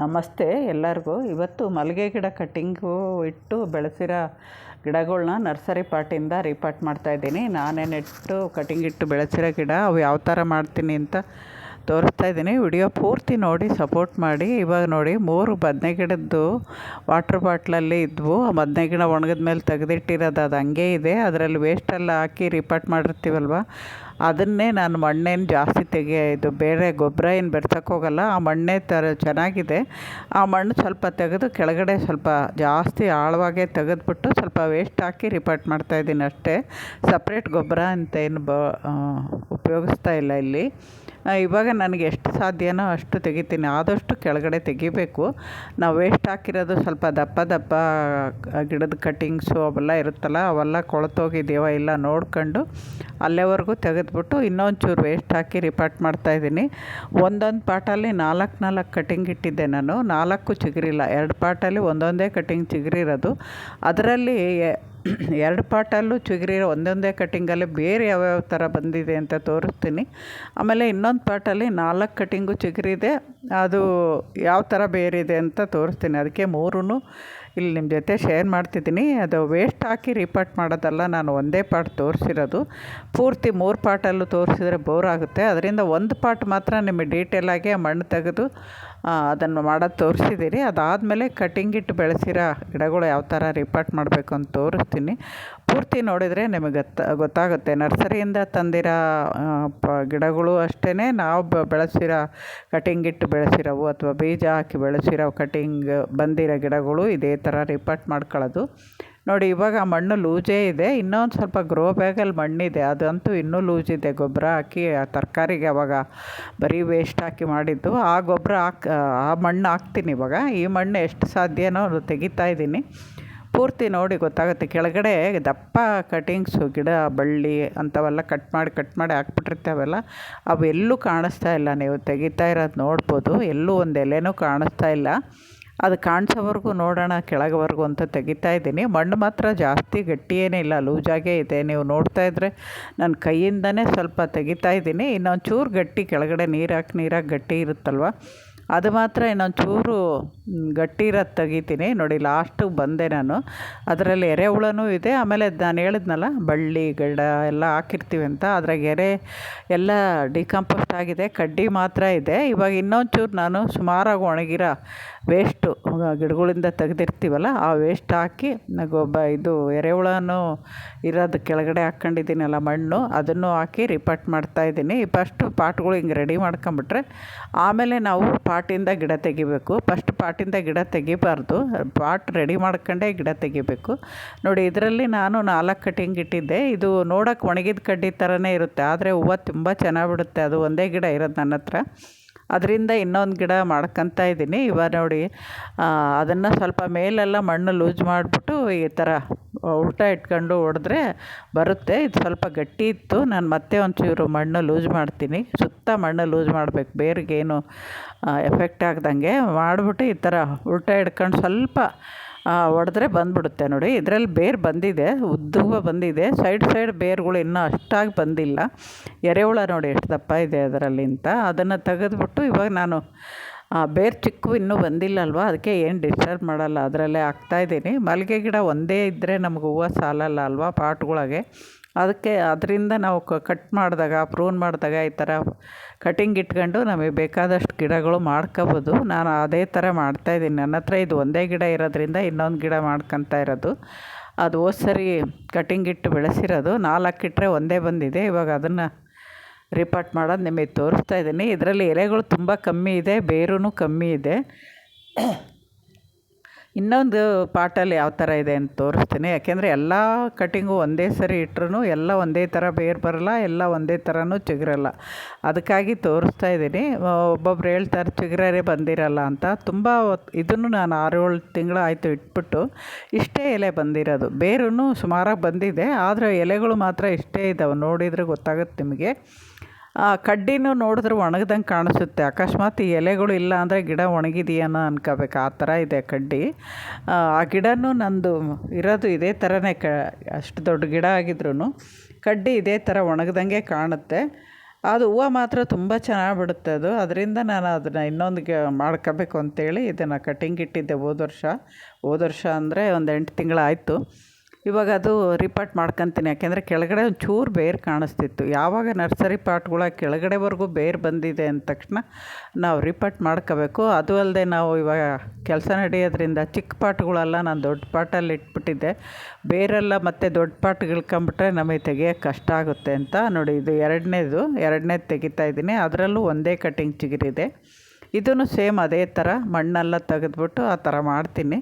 ನಮಸ್ತೆ ಎಲ್ಲರಿಗೂ. ಇವತ್ತು ಮಲ್ಲಿಗೆ ಗಿಡ ಕಟ್ಟಿಂಗು ಇಟ್ಟು ಬೆಳೆಸಿರೋ ಗಿಡಗಳನ್ನ ನರ್ಸರಿ ಪಾಟಿಂದ ರೀಪಾಟ್ ಮಾಡ್ತಾಯಿದ್ದೀನಿ ನಾನೇ ನೆಟ್ಟು ಕಟಿಂಗ್ ಇಟ್ಟು ಬೆಳೆಸಿರೋ ಗಿಡ, ಅವು ಯಾವ ಥರ ಮಾಡ್ತೀನಿ ಅಂತ ತೋರಿಸ್ತಾ ಇದ್ದೀನಿ. ವಿಡಿಯೋ ಪೂರ್ತಿ ನೋಡಿ ಸಪೋರ್ಟ್ ಮಾಡಿ. ಇವಾಗ ನೋಡಿ, ಮೂರು ಬದನೆ ಗಿಡದ್ದು ವಾಟ್ರ್ ಬಾಟ್ಲಲ್ಲಿ ಇದ್ವು. ಆ ಬದನೆ ಗಿಡ ಒಣಗಿದ ಮೇಲೆ ತೆಗೆದಿಟ್ಟಿರೋದು ಅದು ಹಂಗೆ ಇದೆ. ಅದರಲ್ಲಿ ವೇಸ್ಟೆಲ್ಲ ಹಾಕಿ ರಿಪಾರ್ಟ್ ಮಾಡಿರ್ತೀವಲ್ವ? ಅದನ್ನೇ ನಾನು ಮಣ್ಣೇನು ಜಾಸ್ತಿ ತೆಗೆ, ಇದು ಬೇರೆ ಗೊಬ್ಬರ ಏನು ಹೋಗಲ್ಲ. ಆ ಮಣ್ಣೇ ಥರ ಚೆನ್ನಾಗಿದೆ. ಆ ಮಣ್ಣು ಸ್ವಲ್ಪ ತೆಗೆದು ಕೆಳಗಡೆ ಸ್ವಲ್ಪ ಜಾಸ್ತಿ ಆಳವಾಗೆ ತೆಗೆದ್ಬಿಟ್ಟು ಸ್ವಲ್ಪ ವೇಸ್ಟ್ ಹಾಕಿ ರಿಪಾರ್ಟ್ ಮಾಡ್ತಾಯಿದ್ದೀನಿ ಅಷ್ಟೇ. ಸಪ್ರೇಟ್ ಗೊಬ್ಬರ ಅಂತ ಏನು ಬ ಉಪಯೋಗಿಸ್ತಾ ಇಲ್ಲ ಇಲ್ಲಿ. ಇವಾಗ ನನಗೆ ಎಷ್ಟು ಸಾಧ್ಯನೋ ಅಷ್ಟು ತೆಗಿತೀನಿ. ಆದಷ್ಟು ಕೆಳಗಡೆ ತೆಗಿಬೇಕು. ನಾವು ವೇಸ್ಟ್ ಹಾಕಿರೋದು ಸ್ವಲ್ಪ ದಪ್ಪ ದಪ್ಪ ಗಿಡದ ಕಟ್ಟಿಂಗ್ಸು ಅವೆಲ್ಲ ಇರುತ್ತಲ್ಲ, ಅವೆಲ್ಲ ಕೊಳ್ತೋಗಿದೆಯೋ ಇಲ್ಲ ನೋಡ್ಕೊಂಡು ಅಲ್ಲೇವರೆಗೂ ತೆಗೆದ್ಬಿಟ್ಟು ಇನ್ನೊಂಚೂರು ವೇಸ್ಟ್ ಹಾಕಿ ರಿಪಾರ್ಟ್ ಮಾಡ್ತಾಯಿದ್ದೀನಿ ಒಂದೊಂದು ಪಾಟಲ್ಲಿ ನಾಲ್ಕು ನಾಲ್ಕು ಕಟಿಂಗ್ ಇಟ್ಟಿದ್ದೆ ನಾನು. ನಾಲ್ಕು ಚಿಗುರಿಲ್ಲ. ಎರಡು ಪಾಟಲ್ಲಿ ಒಂದೊಂದೇ ಕಟಿಂಗ್ ಚಿಗುರಿರೋದು. ಅದರಲ್ಲಿ ಎರಡು ಪಾಟಲ್ಲೂ ಚಿಗುರಿರೋ ಒಂದೊಂದೇ ಕಟ್ಟಿಂಗಲ್ಲಿ ಬೇರೆ ಯಾವ್ಯಾವ ಥರ ಬಂದಿದೆ ಅಂತ ತೋರಿಸ್ತೀನಿ. ಆಮೇಲೆ ಇನ್ನೊಂದು ಪಾಟಲ್ಲಿ ನಾಲ್ಕು ಕಟ್ಟಿಂಗು ಚಿಗುರಿದೆ, ಅದು ಯಾವ ಥರ ಬೇರಿದೆ ಅಂತ ತೋರಿಸ್ತೀನಿ. ಅದಕ್ಕೆ ಮೂರೂ ಇಲ್ಲಿ ನಿಮ್ಮ ಜೊತೆ ಶೇರ್ ಮಾಡ್ತಿದ್ದೀನಿ. ಅದು ವೇಸ್ಟ್ ಹಾಕಿ ರಿಪಾರ್ಟ್ ಮಾಡೋದಲ್ಲ, ನಾನು ಒಂದೇ ಪಾಟ್ ತೋರಿಸಿರೋದು. ಪೂರ್ತಿ ಮೂರು ಪಾಟಲ್ಲೂ ತೋರಿಸಿದ್ರೆ ಬೋರ್ ಆಗುತ್ತೆ. ಅದರಿಂದ ಒಂದು ಪಾಟ್ ಮಾತ್ರ ನಿಮಗೆ ಡೀಟೇಲಾಗಿ ಮಣ್ಣು ತೆಗೆದು ಅದನ್ನು ಮಾಡೋದು ತೋರಿಸಿದ್ದೀರಿ ಅದಾದಮೇಲೆ ಕಟಿಂಗ್ ಇಟ್ಟು ಬೆಳೆಸಿರೋ ಗಿಡಗಳು ಯಾವ ಥರ ರಿಪಾರ್ಟ್ ಮಾಡಬೇಕು ಅಂತ ತೋರಿಸ್ತೀನಿ. ಪೂರ್ತಿ ನೋಡಿದರೆ ನಿಮಗೆ ಗೊತ್ತ ಗೊತ್ತಾಗುತ್ತೆ. ನರ್ಸರಿಯಿಂದ ತಂದಿರೋ ಪ, ಗಿಡಗಳು ಅಷ್ಟೇ ನಾವು ಬೆಳೆಸಿರೋ ಕಟಿಂಗ್ ಇಟ್ಟು ಬೆಳೆಸಿರೋವು ಅಥವಾ ಬೀಜ ಹಾಕಿ ಬೆಳೆಸಿರೋ ಕಟಿಂಗ್ ಬಂದಿರೋ ಗಿಡಗಳು ಇದೇ ಥರ ರಿಪಾರ್ಟ್ ಮಾಡ್ಕೊಳ್ಳೋದು. ನೋಡಿ, ಇವಾಗ ಮಣ್ಣು ಲೂಜೇ ಇದೆ. ಇನ್ನೊಂದು ಸ್ವಲ್ಪ ಗ್ರೋ ಬ್ಯಾಗಲ್ಲಿ ಮಣ್ಣಿದೆ. ಅದಂತೂ ಇನ್ನೂ ಲೂಜಿದೆ. ಗೊಬ್ಬರ ಹಾಕಿ, ಆ ತರಕಾರಿಗೆ ಅವಾಗ ಬರೀ ವೇಸ್ಟ್ ಹಾಕಿ ಮಾಡಿದ್ದು. ಆ ಗೊಬ್ಬರ ಹಾಕಿ, ಆ ಮಣ್ಣು ಹಾಕ್ತೀನಿ ಇವಾಗ. ಈ ಮಣ್ಣು ಎಷ್ಟು ಸಾಧ್ಯನೋ ಅದು ತೆಗಿತಾ ಇದ್ದೀನಿ. ಪೂರ್ತಿ ನೋಡಿ ಗೊತ್ತಾಗುತ್ತೆ. ಕೆಳಗಡೆ ದಪ್ಪ ಕಟಿಂಗ್ಸು, ಗಿಡ, ಬಳ್ಳಿ ಅಂಥವೆಲ್ಲ ಕಟ್ ಮಾಡಿ ಕಟ್ ಮಾಡಿ ಹಾಕ್ಬಿಟ್ಟಿರ್ತಾವೆಲ್ಲ ಅವೆಲ್ಲೂ. ಕಾಣಿಸ್ತಾ ಇಲ್ಲ. ನೀವು ತೆಗಿತಾ ಇರೋದು ನೋಡ್ಬೋದು. ಎಲ್ಲೂ ಒಂದು ಎಲೆನೂ ಕಾಣಿಸ್ತಾ ಇಲ್ಲ. ಅದು ಕಾಣಿಸೋವರೆಗೂ ನೋಡೋಣ, ಕೆಳಗವರೆಗೂ ಅಂತ ತೆಗಿತಾ ಇದ್ದೀನಿ. ಮಣ್ಣು ಮಾತ್ರ ಜಾಸ್ತಿ, ಗಟ್ಟಿಯೇನೇ ಇಲ್ಲ, ಲೂಜಾಗೇ ಇದೆ. ನೀವು ನೋಡ್ತಾ ಇದ್ದರೆ ನನ್ನ ಕೈಯಿಂದನೇ ಸ್ವಲ್ಪ ತೆಗಿತಾ ಇದ್ದೀನಿ. ಇನ್ನೊಂದು ಚೂರು ಗಟ್ಟಿ, ಕೆಳಗಡೆ ನೀರು ಹಾಕಿ ಗಟ್ಟಿ ಇರುತ್ತಲ್ವ? ಅದು ಮಾತ್ರ ಇನ್ನೊಂದು ಚೂರು ಗಟ್ಟಿ ಇರೋದು ತೆಗಿತೀನಿ. ನೋಡಿ ಲಾಸ್ಟಿಗೆ ಬಂದೆ ನಾನು. ಅದರಲ್ಲಿ ಎರೆಹುಳನೂ ಇದೆ. ಆಮೇಲೆ ನಾನು ಹೇಳಿದ್ನಲ್ಲ, ಬಳ್ಳಿ, ಗಿಡ ಎಲ್ಲ ಹಾಕಿರ್ತೀವಿ ಅಂತ. ಅದ್ರಾಗ ಎರೆ ಎಲ್ಲ ಡಿಕಂಪೋಸ್ಟ್ ಆಗಿದೆ. ಕಡ್ಡಿ ಮಾತ್ರ ಇದೆ. ಇವಾಗ ಇನ್ನೊಂಚೂರು ನಾನು ಸುಮಾರಾಗಿ ಒಣಗಿರೋ ವೇಸ್ಟು ಗಿಡಗಳಿಂದ ತೆಗೆದಿರ್ತೀವಲ್ಲ, ಆ ವೇಸ್ಟ್ ಹಾಕಿ ಗೊಬ್ಬ ಇದು ಎರೆಹುಳನೂ ಇರೋದು ಕೆಳಗಡೆ ಹಾಕ್ಕೊಂಡಿದ್ದೀನಲ್ಲ ಮಣ್ಣು, ಅದನ್ನು ಹಾಕಿ ರಿಪಾರ್ಟ್ ಮಾಡ್ತಾಯಿದ್ದೀನಿ ಫಸ್ಟು ಪಾಟ್ಗಳು ಹಿಂಗೆ ರೆಡಿ ಮಾಡ್ಕೊಂಬಿಟ್ರೆ, ಆಮೇಲೆ ನಾವು ಪಾಟಿಂದ ಗಿಡ ತೆಗಿಬೇಕು. ಫಸ್ಟ್ ಪಾಟಿಂದ ಗಿಡ ತೆಗಿಬಾರ್ದು. ಪಾಟ್ ರೆಡಿ ಮಾಡ್ಕೊಂಡೇ ಗಿಡ ತೆಗಿಬೇಕು. ನೋಡಿ, ಇದರಲ್ಲಿ ನಾನು ನಾಲ್ಕು ಕಟಿಂಗ್ ಇಟ್ಟಿದ್ದೆ. ಇದು ನೋಡೋಕೆ ಒಣಗಿದ ಕಡ್ಡಿ ಥರನೇ ಇರುತ್ತೆ. ಆದರೆ ಹೂವು ತುಂಬ ಚೆನ್ನಾಗಿ ಬಿಡುತ್ತೆ. ಅದು ಒಂದೇ ಗಿಡ ಇರೋದು ನನ್ನ ಹತ್ರ ಅದರಿಂದ ಇನ್ನೊಂದು ಗಿಡ ಮಾಡ್ಕೊತಾ ಇದ್ದೀನಿ. ಇವಾಗ ನೋಡಿ ಅದನ್ನು ಸ್ವಲ್ಪ ಮೇಲೆಲ್ಲ ಮಣ್ಣು ಲೂಸ್ ಮಾಡಿಬಿಟ್ಟು ಈ ಥರ ಉಲ್ಟಾ ಇಟ್ಕೊಂಡು ಹೊಡೆದ್ರೆ ಬರುತ್ತೆ. ಇದು ಸ್ವಲ್ಪ ಗಟ್ಟಿ ಇತ್ತು. ನಾನು ಮತ್ತೆ ಒಂಚೂರು ಮಣ್ಣು ಲೂಸ್ ಮಾಡ್ತೀನಿ. ಸುತ್ತ ಮಣ್ಣು ಲೂಸ್ ಮಾಡಬೇಕು. ಬೇರಿಗೇನು ಎಫೆಕ್ಟ್ ಆಗ್ದಂಗೆ ಮಾಡಿಬಿಟ್ಟು ಈ ಥರ ಉಲ್ಟಾ ಹಿಡ್ಕೊಂಡು ಸ್ವಲ್ಪ ಹೊಡೆದ್ರೆ ಬಂದ್ಬಿಡುತ್ತೆ ನೋಡಿ. ಇದರಲ್ಲಿ ಬೇರು ಬಂದಿದೆ, ಉದ್ದುವ ಬಂದಿದೆ. ಸೈಡ್ ಸೈಡ್ ಬೇರುಗಳು ಇನ್ನೂ ಅಷ್ಟಾಗಿ ಬಂದಿಲ್ಲ. ಎರೆಹುಳ ನೋಡಿ ಎಷ್ಟು ದಪ್ಪ ಇದೆ ಅದರಲ್ಲಿ ಅಂತ. ಅದನ್ನು ತೆಗೆದುಬಿಟ್ಟು ಇವಾಗ ನಾನು ಬೇರು ಚಿಕ್ಕು ಇನ್ನೂ ಬಂದಿಲ್ಲ ಅಲ್ವಾ ಅದಕ್ಕೆ ಏನು ಡಿಸ್ಟರ್ಬ್ ಮಾಡಲ್ಲ. ಅದರಲ್ಲೇ ಹಾಕ್ತಾಯಿದ್ದೀನಿ ಮಲ್ಲಿಗೆ ಗಿಡ ಒಂದೇ ಇದ್ದರೆ ನಮ್ಗೆ ಹೂವು ಸಾಲಲ್ಲ ಅಲ್ವಾ ಪಾಟ್ಗಳಿಗೆ? ಅದಕ್ಕೆ, ಅದರಿಂದ ನಾವು ಕಟ್ ಮಾಡಿದಾಗ ಪ್ರೂನ್ ಮಾಡಿದಾಗ ಈ ಥರ ಕಟಿಂಗ್ ಇಟ್ಕೊಂಡು ನಮಗೆ ಬೇಕಾದಷ್ಟು ಗಿಡಗಳು ಮಾಡ್ಕೋಬೋದು. ನಾನು ಅದೇ ಥರ ಮಾಡ್ತಾಯಿದ್ದೀನಿ ನನ್ನ ಹತ್ರ ಇದು ಒಂದೇ ಗಿಡ ಇರೋದ್ರಿಂದ ಇನ್ನೊಂದು ಗಿಡ ಮಾಡ್ಕೊತಾ ಇರೋದು. ಅದು ಹೋದ ಸರಿ ಕಟಿಂಗ್ ಇಟ್ಟು ಬೆಳೆಸಿರೋದು. ನಾಲ್ಕು ಇಟ್ಟರೆ ಒಂದೇ ಬಂದಿದೆ. ಇವಾಗ ಅದನ್ನು ರಿಪೋರ್ಟ್ ಮಾಡೋದು ನಿಮಗೆ ತೋರಿಸ್ತಾ ಇದ್ದೀನಿ. ಇದರಲ್ಲಿ ಎಲೆಗಳು ತುಂಬ ಕಮ್ಮಿ ಇದೆ. ಬೇರೂ ಕಮ್ಮಿ ಇದೆ. ಇನ್ನೊಂದು ಪಾಟಲ್ಲಿ ಯಾವ ಥರ ಇದೆ ಅಂತ ತೋರಿಸ್ತೀನಿ. ಯಾಕೆಂದರೆ ಎಲ್ಲ ಕಟ್ಟಿಂಗು ಒಂದೇ ಸರಿ ಇಟ್ರೂ ಎಲ್ಲ ಒಂದೇ ಥರ ಬೇರು ಬರಲ್ಲ, ಎಲ್ಲ ಒಂದೇ ಥರನೂ ಚಿಗುರಲ್ಲ. ಅದಕ್ಕಾಗಿ ತೋರಿಸ್ತಾ ಇದ್ದೀನಿ. ಒಬ್ಬೊಬ್ರು ಹೇಳ್ತಾರೆ ಚಿಗುರೇ ಬಂದಿರಲ್ಲ ಅಂತ. ತುಂಬ ಇದನ್ನು ನಾನು ಆರು ಏಳು ತಿಂಗಳು ಆಯಿತು ಇಟ್ಬಿಟ್ಟು ಇಷ್ಟೇ ಎಲೆ ಬಂದಿರೋದು. ಬೇರೂ ಸುಮಾರಾಗಿ ಬಂದಿದೆ, ಆದರೆ ಎಲೆಗಳು ಮಾತ್ರ ಇಷ್ಟೇ ಇದ್ದಾವೆ ನೋಡಿದರೆ ಗೊತ್ತಾಗುತ್ತೆ ನಿಮಗೆ. ಕಡ್ಡಿನೂ ನೋಡಿದ್ರೆ ಒಣಗ್ದಂಗೆ ಕಾಣಿಸುತ್ತೆ. ಅಕಸ್ಮಾತ್ ಈ ಎಲೆಗಳು ಇಲ್ಲ ಅಂದರೆ ಗಿಡ ಒಣಗಿದೆಯೇನೋ ಅನ್ಕೋಬೇಕು. ಆ ಥರ ಇದೆ ಕಡ್ಡಿ. ಆ ಗಿಡನೂ ನಂದು ಇರೋದು ಇದೇ ಥರನೇ ಕ, ಅಷ್ಟು ದೊಡ್ಡ ಗಿಡ ಆಗಿದ್ರೂ ಕಡ್ಡಿ ಇದೇ ಥರ ಒಣಗ್ದಂಗೆ ಕಾಣುತ್ತೆ. ಅದು ಹೂವು ಮಾತ್ರ ತುಂಬ ಚೆನ್ನಾಗಿ ಬಿಡುತ್ತೆ ಅದು. ಅದರಿಂದ ನಾನು ಅದನ್ನು ಇನ್ನೊಂದಿಗೆ ಮಾಡ್ಕೋಬೇಕು ಅಂತೇಳಿ ಇದನ್ನು ಕಟಿಂಗ್ ಇಟ್ಟಿದ್ದೆ ಹೋದ ವರ್ಷ. ಹೋದ ವರ್ಷ ಅಂದರೆ ಒಂದು ಎಂಟು ತಿಂಗಳಾಯಿತು. ಇವಾಗ ಅದು ರಿಪಾಟ್ ಮಾಡ್ಕೊತೀನಿ. ಯಾಕೆಂದರೆ ಕೆಳಗಡೆ ಒಂಚೂರು ಚೂರು ಬೇರು ಕಾಣಿಸ್ತಿತ್ತು. ಯಾವಾಗ ನರ್ಸರಿ ಪಾಟ್ಗಳ ಕೆಳಗಡೆವರೆಗೂ ಬೇರು ಬಂದಿದೆ ಅಂದ ತಕ್ಷಣ ನಾವು ರಿಪಾಟ್ ಮಾಡ್ಕೋಬೇಕು. ಅದು ಅಲ್ಲದೆ ನಾವು ಇವಾಗ ಕೆಲಸ ನಡೆಯೋದ್ರಿಂದ ಚಿಕ್ಕ ಪಾಟ್ಗಳೆಲ್ಲ ನಾನು ದೊಡ್ಡ ಪಾಟಲ್ಲಿ ಇಟ್ಬಿಟ್ಟಿದ್ದೆ. ಬೇರೆಲ್ಲ ಮತ್ತು ದೊಡ್ಡ ಪಾಟ್ ಇಳ್ಕೊಂಬಿಟ್ರೆ ನಮಗೆ ತೆಗಿಯೋಕ್ಕೆ ಕಷ್ಟ ಆಗುತ್ತೆ ಅಂತ. ನೋಡಿ, ಇದು ಎರಡನೇದು. ಎರಡನೇದು ತೆಗಿತಾ ಇದ್ದೀನಿ. ಅದರಲ್ಲೂ ಒಂದೇ ಕಟಿಂಗ್ ಚಿಗುರಿದೆ. ಇದೂ ಸೇಮ್ ಅದೇ ಥರ ಮಣ್ಣೆಲ್ಲ ತೆಗೆದ್ಬಿಟ್ಟು ಆ ಥರ ಮಾಡ್ತೀನಿ.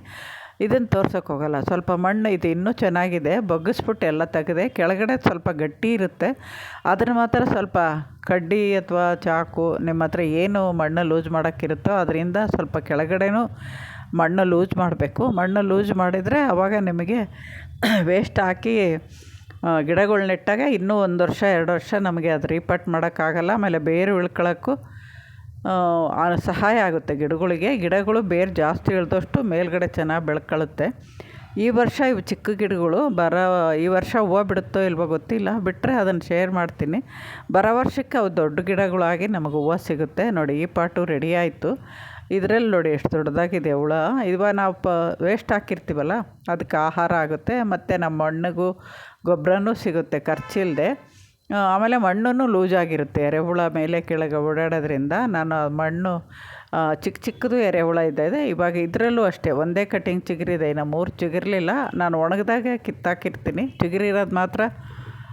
ಇದನ್ನು ತೋರ್ಸೋಕೆ ಹೋಗಲ್ಲ. ಸ್ವಲ್ಪ ಮಣ್ಣು ಇದು ಇನ್ನೂ ಚೆನ್ನಾಗಿದೆ. ಬಗ್ಗಿಸ್ಬಿಟ್ಟು ಎಲ್ಲ ತೆಗೆದೆ ಕೆಳಗಡೆ ಸ್ವಲ್ಪ ಗಟ್ಟಿ ಇರುತ್ತೆ. ಅದನ್ನು ಮಾತ್ರ ಸ್ವಲ್ಪ ಕಡ್ಡಿ ಅಥವಾ ಚಾಕು ನಿಮ್ಮ ಹತ್ರ ಏನು ಮಣ್ಣು ಲೂಸ್ ಮಾಡೋಕ್ಕಿರುತ್ತೋ ಅದರಿಂದ ಸ್ವಲ್ಪ ಕೆಳಗಡೆನೂ ಮಣ್ಣು ಲೂಸ್ ಮಾಡಬೇಕು. ಮಣ್ಣು ಲೂಸ್ ಮಾಡಿದರೆ ಆವಾಗ ನಿಮಗೆ ವೇಸ್ಟ್ ಹಾಕಿ ಗಿಡಗಳು ನೆಟ್ಟಾಗ ಇನ್ನೂ ಒಂದು ವರ್ಷ, ಎರಡು ವರ್ಷ ನಮಗೆ ಅದು ರೀಪಟ್ ಮಾಡೋಕ್ಕಾಗಲ್ಲ. ಆಮೇಲೆ ಬೇರು ಇಳ್ಕೊಳ್ಳೋಕ್ಕೂ ಸಹಾಯ ಆಗುತ್ತೆ ಗಿಡಗಳಿಗೆ. ಗಿಡಗಳು ಬೇರು ಜಾಸ್ತಿ ಇಳಿದಷ್ಟು ಮೇಲುಗಡೆ ಚೆನ್ನಾಗಿ ಬೆಳ್ಕೊಳ್ಳುತ್ತೆ ಈ ವರ್ಷ ಇವು ಚಿಕ್ಕ ಗಿಡಗಳು ಬರೋ, ಈ ವರ್ಷ ಹೂವು ಬಿಡುತ್ತೋ ಇಲ್ವೋ ಗೊತ್ತಿಲ್ಲ. ಬಿಟ್ಟರೆ ಅದನ್ನು ಶೇರ್ ಮಾಡ್ತೀನಿ. ಬರೋ ವರ್ಷಕ್ಕೆ ಅವು ದೊಡ್ಡ ಗಿಡಗಳಾಗಿ ನಮಗೆ ಹೂವು ಸಿಗುತ್ತೆ. ನೋಡಿ, ಈ ಪಾಟು ರೆಡಿ ಆಯಿತು. ಇದರಲ್ಲಿ ನೋಡಿ ಎಷ್ಟು ದೊಡ್ಡದಾಗಿದೆ ಹುಳ. ಇವ ನಾವು ಪ ವೇಸ್ಟ್ ಹಾಕಿರ್ತೀವಲ್ಲ, ಅದಕ್ಕೆ ಆಹಾರ ಆಗುತ್ತೆ. ಮತ್ತು ನಮ್ಮ ಮಣ್ಣಿಗೂ ಗೊಬ್ಬರನೂ ಸಿಗುತ್ತೆ ಖರ್ಚಿಲ್ಲದೆ ಆಮೇಲೆ ಲೂಸ್ ಲೂಸಾಗಿರುತ್ತೆ ಎರೆಹುಳ ಮೇಲೆ ಕೆಳಗೆ ಓಡಾಡೋದ್ರಿಂದ. ನಾನು ಮಣ್ಣು ಚಿಕ್ಕ ಚಿಕ್ಕದು ಎರೆಹುಳ ಇದ್ದಿದೆ ಇವಾಗ ಇದರಲ್ಲೂ ಅಷ್ಟೇ, ಒಂದೇ ಕಟ್ಟಿಂಗ್ ಚಿಗುರಿದೆ, ಇನ್ನು ಮೂರು ಚಿಗುರಲಿಲ್ಲ. ನಾನು ಒಣಗಿದಾಗೆ ಕಿತ್ತಾಕಿರ್ತೀನಿ. ಚಿಗುರಿರೋದು ಮಾತ್ರ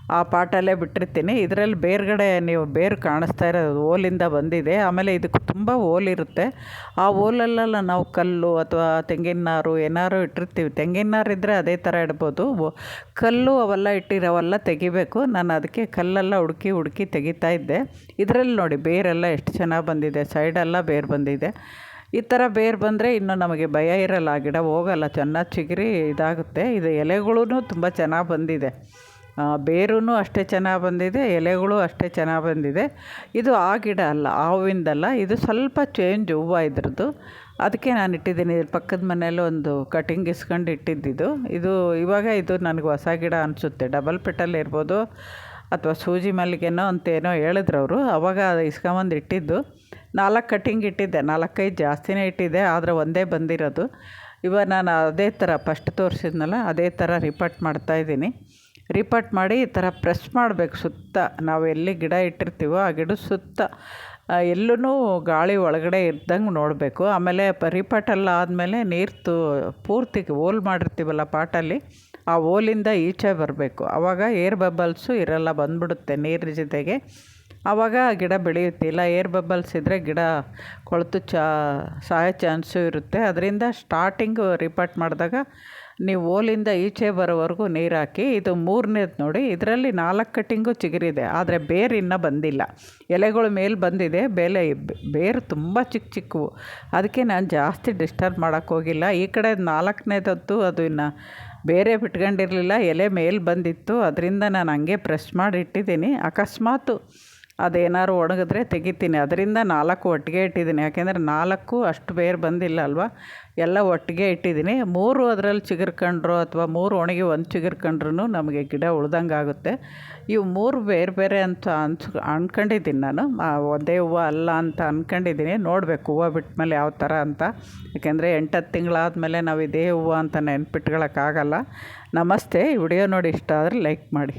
ಆ ಪಾಟಲ್ಲೇ ಬಿಟ್ಟಿರ್ತೀನಿ. ಇದರಲ್ಲಿ ಬೇರುಗಡೆ ನೀವು ಬೇರು ಕಾಣಿಸ್ತಾ ಇರೋದು ಓಲಿಂದ ಬಂದಿದೆ. ಆಮೇಲೆ ಇದಕ್ಕೆ ತುಂಬ ಓಲಿರುತ್ತೆ ಆ ಓಲಲ್ಲೆಲ್ಲ ನಾವು ಕಲ್ಲು ಅಥವಾ ತೆಂಗಿನ ನಾರು ಏನಾರು ಇಟ್ಟಿರ್ತೀವಿ. ತೆಂಗಿನ ನಾರು ಇದ್ದರೆ ಅದೇ ಥರ ಇಡ್ಬೋದು. ಕಲ್ಲು ಅವೆಲ್ಲ ಇಟ್ಟಿರೋವೆಲ್ಲ ತೆಗಿಬೇಕು. ನಾನು ಅದಕ್ಕೆ ಕಲ್ಲೆಲ್ಲ ಹುಡುಕಿ ಹುಡುಕಿ ತೆಗಿತಾ ಇದ್ದೆ. ಇದರಲ್ಲಿ ನೋಡಿ ಬೇರೆಲ್ಲ ಎಷ್ಟು ಚೆನ್ನಾಗಿ ಬಂದಿದೆ. ಸೈಡೆಲ್ಲ ಬೇರು ಬಂದಿದೆ. ಈ ಥರ ಬೇರು ಬಂದರೆ ಇನ್ನು ನಮಗೆ ಭಯ ಇರಲ್ಲ. ಗಿಡ ಹೋಗಲ್ಲ. ಚೆನ್ನಾಗಿ ಚಿಗುರಿ ಇದಾಗುತ್ತೆ. ಇದು ಎಲೆಗಳೂ ತುಂಬ ಚೆನ್ನಾಗಿ ಬಂದಿದೆ. ಬೇರೂ ಅಷ್ಟೇ ಚೆನ್ನಾಗಿ ಬಂದಿದೆ, ಎಲೆಗಳು ಅಷ್ಟೇ ಚೆನ್ನಾಗಿ ಬಂದಿದೆ. ಇದು ಆ ಗಿಡ ಅಲ್ಲ ಆ ಹೂವಿಂದಲ್ಲ ಇದು ಸ್ವಲ್ಪ ಚೇಂಜ್ ಹೂವು ಇದ್ರದ್ದು. ಅದಕ್ಕೆ ನಾನು ಇಟ್ಟಿದ್ದೀನಿ ಪಕ್ಕದ ಮನೇಲಿ ಒಂದು ಕಟಿಂಗ್ ಇಸ್ಕೊಂಡು ಇಟ್ಟಿದ್ದಿದ್ದು ಇದು ಇವಾಗ ಇದು ನನಗೆ ಹೊಸ ಗಿಡ ಅನಿಸುತ್ತೆ ಡಬಲ್ ಪೆಟಲ್ ಇರ್ಬೋದು, ಅಥವಾ ಸೂಜಿ ಮಲ್ಲಿಗೆನೋ ಅಂತೇನೋ ಹೇಳಿದ್ರು ಅವರು. ಅವಾಗ ಇಸ್ಕೊಂಬಂದು ಇಟ್ಟಿದ್ದು. ನಾಲ್ಕು ಕಟಿಂಗ್ ಇಟ್ಟಿದ್ದೆ, ನಾಲ್ಕೈದು ಜಾಸ್ತಿನೇ ಇಟ್ಟಿದ್ದೆ, ಆದರೆ ಒಂದೇ ಬಂದಿರೋದು. ಇವಾಗ ನಾನು ಅದೇ ಥರ ಫಸ್ಟ್ ತೋರಿಸಿದ್ನಲ್ಲ, ಅದೇ ಥರ ರಿಪೋರ್ಟ್ ಮಾಡ್ತಾಯಿದ್ದೀನಿ ರಿಪಟ್ ಮಾಡಿ ಈ ಥರ ಪ್ರೆಸ್ ಮಾಡಬೇಕು ಸುತ್ತ. ನಾವು ಎಲ್ಲಿ ಗಿಡ ಇಟ್ಟಿರ್ತೀವೋ ಆ ಗಿಡ ಸುತ್ತ. ಎಲ್ಲೂ ಗಾಳಿ ಒಳಗಡೆ ಇದ್ದಂಗೆ ನೋಡಬೇಕು. ಆಮೇಲೆ ಪ ರಿಪಟೆಲ್ಲ ಆದಮೇಲೆ ನೀರು ತು, ಪೂರ್ತಿ ಓಲ್ ಮಾಡಿರ್ತೀವಲ್ಲ ಪಾಟಲ್ಲಿ, ಆ ಓಲಿಂದ ಈಚೆ ಬರಬೇಕು. ಆವಾಗ ಏರ್ ಬಬಲ್ಸು ಇರಲ್ಲ, ಬಂದ್ಬಿಡುತ್ತೆ ನೀರಿನ ಜೊತೆಗೆ. ಆವಾಗ ಗಿಡ ಬೆಳೆಯುತ್ತೆ. ಇಲ್ಲ ಏರ್ ಬಬಲ್ಸ್ ಇದ್ದರೆ ಗಿಡ ಕೊಳೆತು ಚಾ, ಸಾಯೋ ಚಾನ್ಸು ಇರುತ್ತೆ. ಅದರಿಂದ ಸ್ಟಾರ್ಟಿಂಗು ರಿಪಟ್ ಮಾಡಿದಾಗ ನೀವು ಓಲಿಂದ ಈಚೆ ಬರೋವರೆಗೂ ನೀರು ಹಾಕಿ ಇದು ಮೂರನೇದು ನೋಡಿ, ಇದರಲ್ಲಿ ನಾಲ್ಕು ಕಟ್ಟಿಂಗು ಚಿಗುರಿದೆ, ಆದರೆ ಬೇರು ಇನ್ನೂ ಬಂದಿಲ್ಲ. ಎಲೆಗಳು ಮೇಲೆ ಬಂದಿದೆ, ಬೆಲೆ ಬೇರು ತುಂಬ ಚಿಕ್ಕ. ಚಿಕ್ಕವು ಅದಕ್ಕೆ ನಾನು ಜಾಸ್ತಿ ಡಿಸ್ಟರ್ಬ್ ಮಾಡೋಕ್ಕೆ ಹೋಗಿಲ್ಲ. ಈ ಕಡೆ ನಾಲ್ಕನೇದದ್ದು ಅದು ಇನ್ನು ಬೇರೆ ಬಿಟ್ಕೊಂಡಿರಲಿಲ್ಲ, ಎಲೆ ಮೇಲೆ ಬಂದಿತ್ತು. ಅದರಿಂದ ನಾನು ಹಂಗೆ ಪ್ರೆಸ್ ಮಾಡಿ ಇಟ್ಟಿದ್ದೀನಿ. ಅಕಸ್ಮಾತು ಅದೇನಾದ್ರು ಒಣಗಿದ್ರೆ ತೆಗಿತೀನಿ. ಅದರಿಂದ ನಾಲ್ಕು ಒಟ್ಟಿಗೆ ಇಟ್ಟಿದ್ದೀನಿ. ಯಾಕೆಂದರೆ ನಾಲ್ಕು ಅಷ್ಟು ಬೇರು ಬಂದಿಲ್ಲ ಅಲ್ವಾ? ಎಲ್ಲ ಒಟ್ಟಿಗೆ ಇಟ್ಟಿದ್ದೀನಿ. ಮೂರು ಅದರಲ್ಲಿ ಚಿಗುರ್ಕೊಂಡ್ರು ಅಥವಾ ಮೂರು ಒಣಗಿ ಒಂದು ಚಿಗುರ್ಕೊಂಡ್ರೂ ನಮಗೆ ಗಿಡ ಉಳ್ದಂಗೆ ಆಗುತ್ತೆ. ಇವು ಮೂರು ಬೇರೆ ಬೇರೆ ಅಂತ ಅನ್ಸ್ ಅಂದ್ಕೊಂಡಿದ್ದೀನಿ ನಾನು. ಒಂದೇ ಹೂವು ಅಲ್ಲ ಅಂತ ಅಂದ್ಕೊಂಡಿದ್ದೀನಿ ನೋಡಬೇಕು ಹೂವು ಬಿಟ್ಮೇಲೆ ಯಾವ ಥರ ಅಂತ. ಯಾಕೆಂದರೆ ಎಂಟತ್ತು ತಿಂಗಳಾದಮೇಲೆ ನಾವು ಇದೇ ಹೂವು ಅಂತ ನೆನ್ಪಿಟ್ಕೊಳ್ಳೋಕ್ಕಾಗಲ್ಲ ನಮಸ್ತೆ. ಈ ವಿಡಿಯೋ ನೋಡಿ ಇಷ್ಟ ಆದರೆ ಲೈಕ್ ಮಾಡಿ.